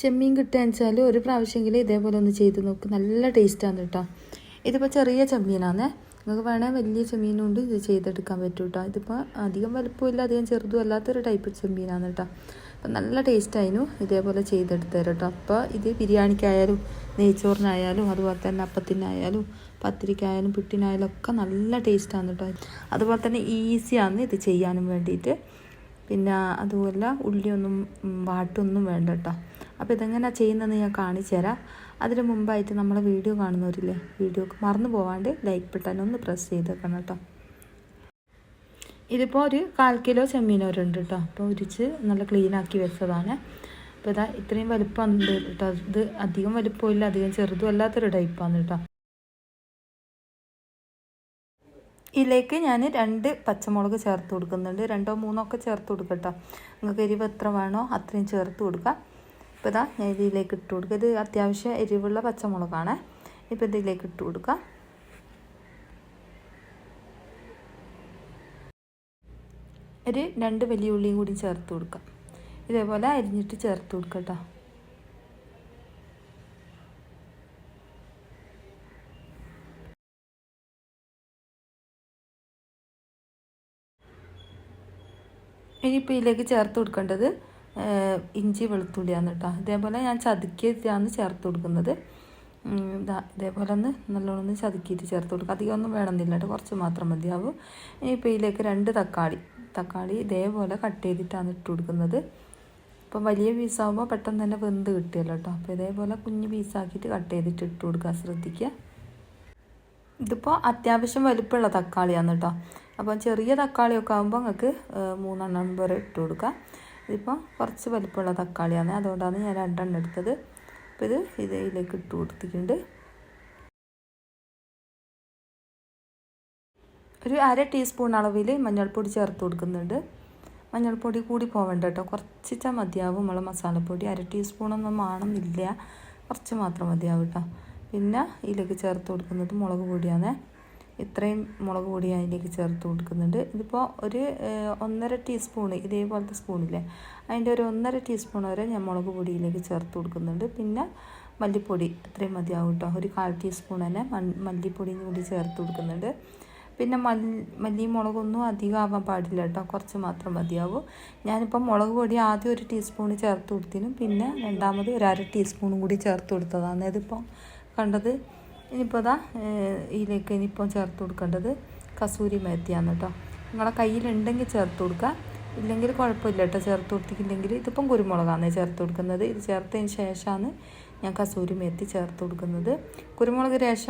ചെമ്മീൻ കിട്ടുകയെന്ന് വെച്ചാൽ ഒരു പ്രാവശ്യമെങ്കിലും ഇതേപോലെ ഒന്ന് ചെയ്ത് നോക്ക്. നല്ല ടേസ്റ്റാണ് കേട്ടോ. ഇതിപ്പോൾ ചെറിയ ചെമ്മീനാണ് നിങ്ങൾക്ക് വേണേൽ വലിയ ചെമ്മീനുണ്ട് ഇത് ചെയ്തെടുക്കാൻ പറ്റും കേട്ടോ. ഇതിപ്പോൾ അധികം വലുപ്പമില്ല അധികം ചെറുതും അല്ലാത്തൊരു ടൈപ്പ് ചെമ്മീനാണ് കേട്ടോ. അപ്പം നല്ല ടേസ്റ്റായിരുന്നു ഇതേപോലെ ചെയ്തെടുത്ത് തരാം കേട്ടോ. അപ്പോൾ ഇത് ബിരിയാണിക്കായാലും നെയ്ച്ചോറിനായാലും അതുപോലെ തന്നെ അപ്പത്തിനായാലും പത്തിരിക്കായാലും പുട്ടിനായാലും ഒക്കെ നല്ല ടേസ്റ്റാണ് കേട്ടോ. അതുപോലെ തന്നെ ഈസിയാണ് ഇത് ചെയ്യാനും വേണ്ടിയിട്ട്. പിന്നെ അതുപോലെ ഉള്ളിയൊന്നും വാട്ടൊന്നും വേണ്ട കേട്ടോ. അപ്പോൾ ഇതെങ്ങനെയാണ് ചെയ്യുന്നതെന്ന് ഞാൻ കാണിച്ചു തരാം. അതിന് മുമ്പായിട്ട് നമ്മളെ വീഡിയോ കാണുന്നവരില്ലേ വീഡിയോ മറന്നു പോവാണ്ട് ലൈക്ക് ബട്ടൺ ഒന്ന് പ്രസ് ചെയ്തേക്കണം കേട്ടോ. ഇതിപ്പോൾ ഒരു കാൽ കിലോ ചെമ്മീനോരുണ്ട് കേട്ടോ. അപ്പോൾ ഉരിച്ച് നല്ല ക്ലീനാക്കി വെച്ചതാണ്. അപ്പോൾ ഇതാ ഇത്രയും വലുപ്പമുണ്ട് കേട്ടോ. ഇത് അധികം വലുപ്പമില്ല അധികം ചെറുതും അല്ലാത്തൊരു ടൈപ്പാണ് കേട്ടോ. ഇതിലേക്ക് ഞാൻ രണ്ട് പച്ചമുളക് ചേർത്ത് കൊടുക്കുന്നുണ്ട്. രണ്ടോ മൂന്നോ ഒക്കെ ചേർത്ത് കൊടുക്കട്ടോ നിങ്ങൾക്ക് എരിവ് എത്ര വേണോ അത്രയും ചേർത്ത് കൊടുക്കുക ഇപ്പോൾ ഇതാ ഞാൻ ഇതിലേക്ക് ഇട്ട് കൊടുക്കുക. ഇത് അത്യാവശ്യം എരിവുള്ള പച്ചമുളകാണ്. ഇപ്പോൾ ഇതിലേക്ക് ഇട്ട് കൊടുക്കുക. ഒരു രണ്ട് വലിയ ഉള്ളിയും കൂടി ചേർത്ത് കൊടുക്കുക. ഇതേപോലെ അരിഞ്ഞിട്ട് ചേർത്ത് കൊടുക്കട്ട ഇനിയിപ്പോൾ ഇതിലേക്ക് ചേർത്ത് കൊടുക്കേണ്ടത് ഇഞ്ചി വെളുത്തുള്ളിയാണ് കേട്ടോ. ഇതേപോലെ ഞാൻ ചതുക്കിയിട്ടാണ് ചേർത്ത് കൊടുക്കുന്നത്. ഇതാ ഇതേപോലെ ഒന്ന് നല്ലോണം ഒന്ന് ചതുക്കിയിട്ട് ചേർത്ത് കൊടുക്കുക. അധികം ഒന്നും വേണമെന്നില്ല കേട്ടോ. കുറച്ച് മാത്രം മതിയാവും. ഇനിയിപ്പോൾ ഇതിലേക്ക് രണ്ട് തക്കാളി. തക്കാളി ഇതേപോലെ കട്ട് ചെയ്തിട്ടാണ് ഇട്ട് കൊടുക്കുന്നത്. ഇപ്പം വലിയ പീസാകുമ്പോൾ പെട്ടെന്ന് തന്നെ വെന്ത് കിട്ടിയല്ലോ കേട്ടോ. അപ്പോൾ ഇതേപോലെ കുഞ്ഞ് പീസാക്കിയിട്ട് കട്ട് ചെയ്തിട്ട് ഇട്ട് കൊടുക്കുക. ശ്രദ്ധിക്കുക. ഇതിപ്പോൾ അത്യാവശ്യം വലുപ്പമുള്ള തക്കാളിയാണ് കേട്ടോ. അപ്പോൾ ചെറിയ തക്കാളിയൊക്കെ ആകുമ്പോൾ നിങ്ങൾക്ക് മൂന്നെണ്ണം വരെ ഇട്ട് കൊടുക്കാം ഇതിപ്പോൾ കുറച്ച് വലിപ്പമുള്ള തക്കാളിയാണ്. അതുകൊണ്ടാണ് ഞാൻ രണ്ടെണ്ണം എടുത്തത്. അപ്പോൾ ഇത് ഇത് ഇതിലേക്ക് ഇട്ട് കൊടുത്തിട്ടുണ്ട്. ഒരു അര ടീസ്പൂൺ അളവിൽ മഞ്ഞൾപ്പൊടി ചേർത്ത് കൊടുക്കുന്നുണ്ട്. മഞ്ഞൾപ്പൊടി കൂടി പോവേണ്ട കേട്ടോ. കുറച്ചിച്ചാൽ മതിയാവും നമ്മളെ മസാലപ്പൊടി. അര ടീസ്പൂണൊന്നും ആണെന്നില്ല കുറച്ച് മാത്രം മതിയാവും കേട്ടോ. പിന്നെ ഇതിലേക്ക് ചേർത്ത് കൊടുക്കുന്നത് മുളക് പൊടിയാണ്. ഇത്രയും മുളക് പൊടി അതിലേക്ക് ചേർത്ത് കൊടുക്കുന്നുണ്ട്. ഇതിപ്പോൾ ഒരു ഒന്നര ടീസ്പൂൺ ഇതേപോലത്തെ സ്പൂണില്ലേ അതിന്റെ ഒരു ഒന്നര ടീസ്പൂൺ വരെ ഞാൻ മുളക് പൊടിയിലേക്ക് ചേർത്ത് കൊടുക്കുന്നുണ്ട്. പിന്നെ മല്ലിപ്പൊടി അത്രയും മതിയാവും കേട്ടോ ഒരു കാൽ ടീസ്പൂൺ തന്നെ മല്ലിപ്പൊടിയും കൂടി ചേർത്ത് കൊടുക്കുന്നുണ്ട്. പിന്നെ മല്ലി മല്ലിയും മുളകൊന്നും അധികം ആവാൻ പാടില്ല കേട്ടോ കുറച്ച് മാത്രം മതിയാവും. ഞാനിപ്പോൾ മുളക് പൊടി ആദ്യം ഒരു ടീസ്പൂൺ ചേർത്ത് കൊടുത്തിനും പിന്നെ രണ്ടാമത് ഒരു അര ടീസ്പൂണും കൂടി ചേർത്ത് കൊടുത്തതാണ്. അതിപ്പോൾ കണ്ടത് ഇനിയിപ്പോൾ അതാ ഇതിലേക്ക് ഇനിയിപ്പോൾ ചേർത്ത് കൊടുക്കേണ്ടത് കസൂരി മേത്തിയാണ് കേട്ടോ നിങ്ങളെ കയ്യിലുണ്ടെങ്കിൽ ചേർത്ത് കൊടുക്കുക. ഇല്ലെങ്കിൽ കുഴപ്പമില്ല കേട്ടോ ചേർത്ത് കൊടുത്തിട്ടില്ലെങ്കിൽ. ഇതിപ്പം കുരുമുളകാണ് ചേർത്ത് കൊടുക്കുന്നത്. ഇത് ചേർത്തതിന് ശേഷമാണ് ഞാൻ കസൂരി മേത്തി ചേർത്ത് കൊടുക്കുന്നത്. കുരുമുളക് രേഷ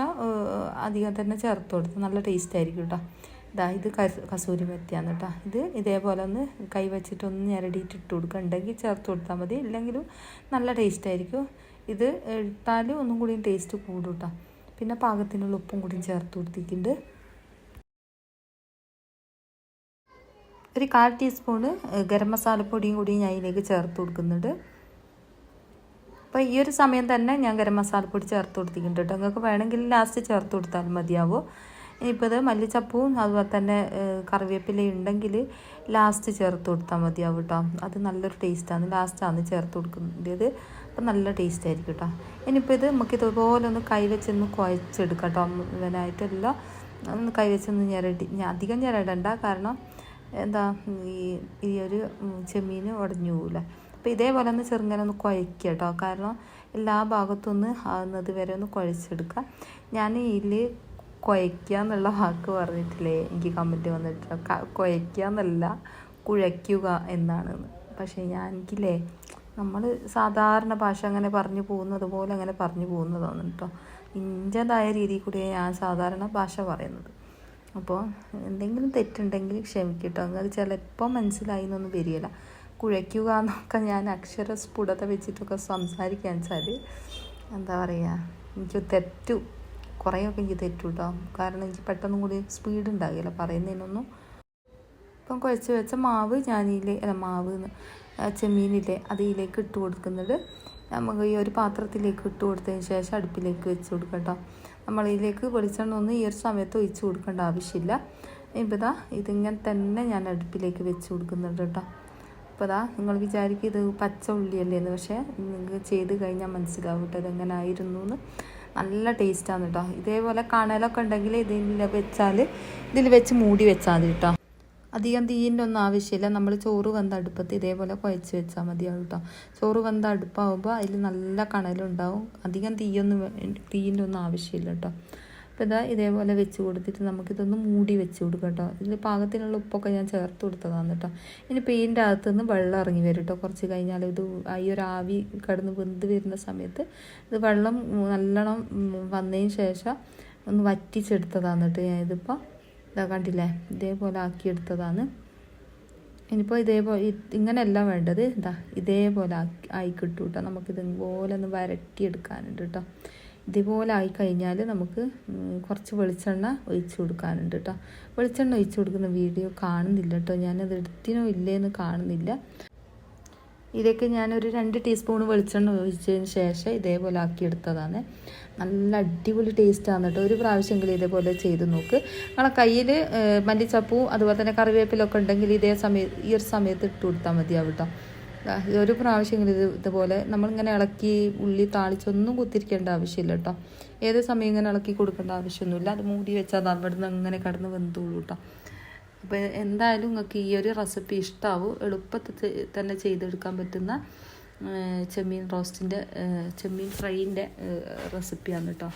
അധികം തന്നെ ചേർത്ത് കൊടുത്ത് നല്ല ടേസ്റ്റ് ആയിരിക്കും കേട്ടോ ഇതാ ഇത് കസൂരി മെത്തിയാണ് കേട്ടോ ഇത് ഇതേപോലെ ഒന്ന് കൈ വെച്ചിട്ടൊന്ന് ഞരടിയിട്ട് ഇട്ട് കൊടുക്കുക ഉണ്ടെങ്കിൽ ചേർത്ത് കൊടുത്താൽ മതി. ഇല്ലെങ്കിലും നല്ല ടേസ്റ്റ് ആയിരിക്കും. ഇത് ഇട്ടാലും ഒന്നും കൂടി ടേസ്റ്റ് കൂടും കേട്ടോ പിന്നെ പാകത്തിനുള്ള ഉപ്പും കൂടി ചേർത്ത് കൊടുത്തിട്ടുണ്ട്. ഒരു കാൽ ടീസ്പൂണ് ഗരം മസാലപ്പൊടിയും കൂടി ഞാൻ ഇതിലേക്ക് ചേർത്ത് കൊടുക്കുന്നുണ്ട്. അപ്പോൾ ഈ ഒരു സമയം തന്നെ ഞാൻ ഗരം മസാലപ്പൊടി ചേർത്ത് കൊടുത്തിട്ടുണ്ട് കേട്ടോ. നിങ്ങൾക്ക് വേണമെങ്കിൽ ലാസ്റ്റ് ചേർത്ത് കൊടുത്താൽ മതിയാവും. ഇനിയിപ്പോൾ ഇത് മല്ലിച്ചപ്പവും അതുപോലെ തന്നെ കറിവേപ്പില ഉണ്ടെങ്കിൽ ലാസ്റ്റ് ചേർത്ത് കൊടുത്താൽ മതിയാവും കേട്ടോ അത് നല്ലൊരു ടേസ്റ്റാണ് ലാസ്റ്റാണ് ചേർത്ത് കൊടുക്കേണ്ടത്. അപ്പം നല്ല ടേസ്റ്റ് ആയിരിക്കും കേട്ടോ ഇനിയിപ്പോൾ ഇത് നമുക്ക് ഇതുപോലെ ഒന്ന് കൈ വെച്ചൊന്ന് കുഴച്ചെടുക്കാം കേട്ടോ ഇവനായിട്ടെല്ലാം ഒന്ന് കൈ വെച്ചൊന്ന് ഞെരടി അധികം ഞെരടണ്ട കാരണം എന്താ ഈ ഈ ഒരു ചെമ്മീൻ ഉടഞ്ഞു പോകില്ല അപ്പോൾ ഇതേപോലെ ഒന്ന് ചെറുങ്ങനെ ഒന്ന് കുഴയ്ക്കുക കേട്ടോ കാരണം എല്ലാ ഭാഗത്തും ഒന്ന് ആകുന്നത് വരെ ഒന്ന് കുഴച്ചെടുക്കുക. ഞാൻ ഇതിൽ കുഴയ്ക്കുക എന്നുള്ള വാക്ക് പറഞ്ഞിട്ടില്ലേ? എനിക്ക് കമന്റ് വന്നിട്ട് കുഴയ്ക്കുക എന്നല്ല കുഴയ്ക്കുക എന്നാണ് പക്ഷേ ഞാൻ എനിക്കില്ലേ നമ്മൾ സാധാരണ ഭാഷ അങ്ങനെ പറഞ്ഞു പോകുന്നത് പോലെ അങ്ങനെ പറഞ്ഞു പോകുന്നതാണ് കേട്ടോ ഇന്റേതായ രീതിയിൽ കൂടിയാണ് ഞാൻ സാധാരണ ഭാഷ പറയുന്നത്. അപ്പോൾ എന്തെങ്കിലും തെറ്റുണ്ടെങ്കിൽ ക്ഷമിക്കട്ടോ. അങ്ങനെ ചിലപ്പോൾ മനസ്സിലായി എന്നൊന്നും വരികയില്ല കുഴയ്ക്കുക എന്നൊക്കെ ഞാൻ അക്ഷര സ്ഫുടത വെച്ചിട്ടൊക്കെ സംസാരിക്കാൻ വെച്ചാൽ എന്താ പറയുക എനിക്ക് തെറ്റു കുറേയൊക്കെ എനിക്ക് തെറ്റു കേട്ടോ കാരണം എനിക്ക് പെട്ടെന്നും കൂടി സ്പീഡ് ഉണ്ടാകില്ല പറയുന്നതിനൊന്നും. ഇപ്പം കുഴച്ച് വെച്ച മാവ് ഞാനില്ലേ അല്ല മാവ് ചെമ്മീനില്ലേ അത് ഇതിലേക്ക് ഇട്ട് കൊടുക്കുന്നത്. നമുക്ക് ഈ ഒരു പാത്രത്തിലേക്ക് ഇട്ട് കൊടുത്തതിന് ശേഷം അടുപ്പിലേക്ക് വെച്ച് കൊടുക്കട്ടോ കേട്ടോ നമ്മൾ ഇതിലേക്ക് വെളിച്ചെണ്ണ ഒന്നും ഈ ഒരു സമയത്ത് ഒഴിച്ച് കൊടുക്കേണ്ട ആവശ്യമില്ല. ഇപ്പം ഇതാ ഇതിങ്ങനെ തന്നെ ഞാൻ അടുപ്പിലേക്ക് വെച്ച് കൊടുക്കുന്നുണ്ട് കേട്ടോ അപ്പോൾ അതാ നിങ്ങൾ വിചാരിക്കും ഇത് പച്ച ഉള്ളിയല്ലേ എന്ന് പക്ഷേ നിങ്ങൾക്ക് ചെയ്ത് കഴിഞ്ഞാൽ മനസ്സിലാവും കേട്ടോ ഇതെങ്ങനെ ആയിരുന്നു എന്ന്. നല്ല ടേസ്റ്റാണ് കേട്ടോ ഇതേപോലെ കണലൊക്കെ ഉണ്ടെങ്കിൽ ഇതിൽ വെച്ചാൽ ഇതിൽ വെച്ച് മൂടി വെച്ചാൽ മതി കേട്ടോ അധികം തീയിന്റെ ഒന്നും ആവശ്യമില്ല. നമ്മൾ ചോറ് വന്ന അടുപ്പത്ത് ഇതേപോലെ കുഴച്ച് വെച്ചാൽ മതിയാവും കേട്ടോ ചോറ് വന്ന അടുപ്പാകുമ്പോൾ അതിൽ നല്ല കണലുണ്ടാവും. അധികം തീയൊന്നും തീയിന്റെ ഒന്നും ആവശ്യമില്ല കേട്ടോ അപ്പോൾ ഇതാ ഇതേപോലെ വെച്ച് കൊടുത്തിട്ട് നമുക്കിതൊന്ന് മൂടി വെച്ച് കൊടുക്കാം കേട്ടോ ഇതിൽ പാകത്തിനുള്ള ഉപ്പൊക്കെ ഞാൻ ചേർത്ത് കൊടുത്തതാണ് കേട്ടോ ഇനി പെയിന്റെ അകത്തുനിന്ന് വെള്ളം ഇറങ്ങി വരും കേട്ടോ കുറച്ച് കഴിഞ്ഞാൽ ഇത് ഈ ഒരു ആവി കടന്ന് വെന്ത് വരുന്ന സമയത്ത് ഇത് വെള്ളം നല്ലോണം വന്നതിന് ശേഷം ഒന്ന് വറ്റിച്ചെടുത്തതാണ് കേട്ടോ ഞാൻ ഇതിപ്പോൾ ഇതാ കണ്ടില്ലേ? ഇതേപോലെ ആക്കിയെടുത്തതാണ്. ഇനിയിപ്പോൾ ഇതേപോലെ ഇത് ഇങ്ങനെയല്ല വേണ്ടത്. ഇതാ ഇതേപോലെ ആക്കി ആയി കിട്ടും കേട്ടോ നമുക്കിതുപോലെ ഒന്ന് വരട്ടിയെടുക്കാനുണ്ട് കേട്ടോ ഇതേപോലെ ആയി കഴിഞ്ഞാൽ നമുക്ക് കുറച്ച് വെളിച്ചെണ്ണ ഒഴിച്ച് കൊടുക്കാനുണ്ട് കേട്ടോ വെളിച്ചെണ്ണ ഒഴിച്ച് കൊടുക്കുന്ന വീഡിയോ കാണുന്നില്ല കേട്ടോ ഞാനത് എടുത്തിനോ ഇല്ലേന്ന് കാണുന്നില്ല. ഇതൊക്കെ ഞാനൊരു രണ്ട് ടീസ്പൂൺ വെളിച്ചെണ്ണ ഒഴിച്ചതിന് ശേഷം ഇതേപോലെ ആക്കിയെടുത്തതാണ്. നല്ല അടിപൊളി ടേസ്റ്റാണ് കേട്ടോ ഒരു പ്രാവശ്യമെങ്കിലും ഇതേപോലെ ചെയ്ത് നോക്ക്. നിങ്ങളെ കയ്യിൽ മല്ലിച്ചപ്പൂ അതുപോലെ തന്നെ കറിവേപ്പിലൊക്കെ ഉണ്ടെങ്കിൽ ഇതേ സമയത്ത് ഈ ഒരു സമയത്ത് ഇട്ട് കൊടുത്താൽ മതിയാവും കേട്ടോ ഒരു പ്രാവശ്യമെങ്കിലും ഇത് ഇതുപോലെ നമ്മളിങ്ങനെ ഇളക്കി ഉള്ളി താളിച്ചൊന്നും കുത്തിരിക്കേണ്ട ആവശ്യമില്ല കേട്ടോ. ഏത് സമയം ഇങ്ങനെ ഇളക്കി കൊടുക്കേണ്ട ആവശ്യമൊന്നുമില്ല. അത് മൂടി വെച്ചാൽ അത് അവിടെ നിന്ന് അങ്ങനെ കടന്ന് വെന്തോളൂ കേട്ടോ. അപ്പോൾ എന്തായാലും നിങ്ങൾക്ക് ഈ ഒരു റെസിപ്പി ഇഷ്ടാവും. എളുപ്പത്തിൽ തന്നെ ചെയ്തെടുക്കാൻ പറ്റുന്ന ചെമ്മീൻ റോസ്റ്റിന്റെ ചെമ്മീൻ ഫ്രൈന്റെ റെസിപ്പിയാണ് കേട്ടോ.